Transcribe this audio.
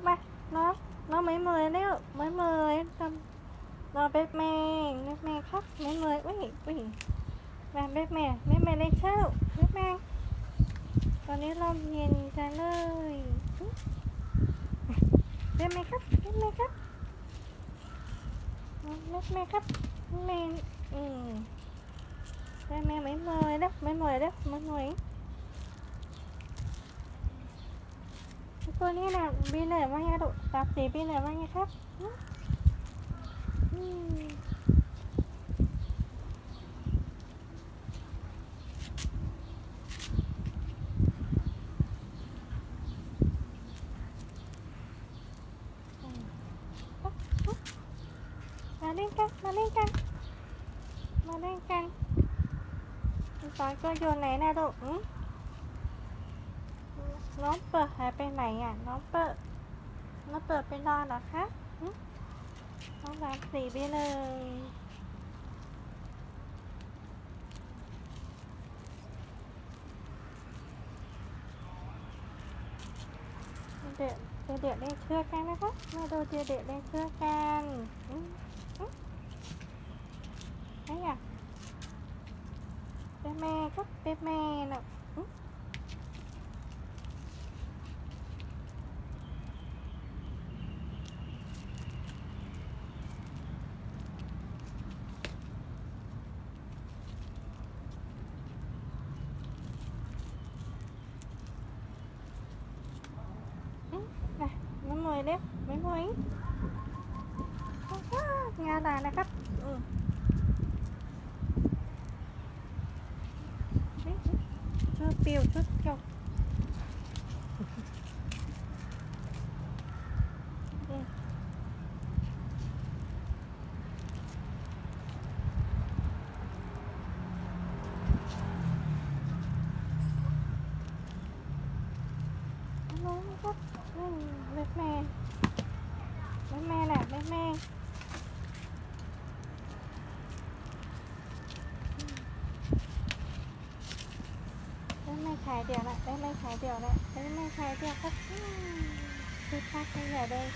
กมาน้องน้องไม่เมยแล้วไม่เมยทำรอแป๊บแมงแป๊บแมงครับไม่เมยอุ้ยอุ้ยมาแป๊บแมงแป๊บแมงเลยเช่าแป๊บแมงตอนนี้ลมเย็นจังเลยแป๊บแมงครับแป๊บแมงครับแป๊บแมงครับแป๊บแมงอืมแป๊บแมงไม่เมยแล้วไม่เมยแล้วไม่เมย ตัวนี้นะบีเหนื่อยว่าไงลูกตาสีบีเหนื่อยว่าไงครับมาเล่นกัน มาเล่นกัน มาเล่นกันตอนก็โยนไหนนะลูกอืม น้องเปิดหายไปไหนอะ น้องเปิดน้องเปิดไปนอนเหรอคะน้องสามสี่ไปเลยเดี๋ยวเดี๋ยวเล่นเชือกกันนะคะมาดูเดี๋ยวเดี๋ยวเล่นเชือกกันอืมอืมไอ้อะเป็นแม่ครับเป็นแม่น่ะ วยเล็บไม่หวยงาด่างนะครับชุดปิวชุดเกี่ยวน้องครับ แม่แม่แม่แม่แหละแม่แม่แม่ขายเดี่ยวละแม่แม่ขายเดี่ยวละแม่แม่ขายเดี่ยวก็คือพักใหญ่เลย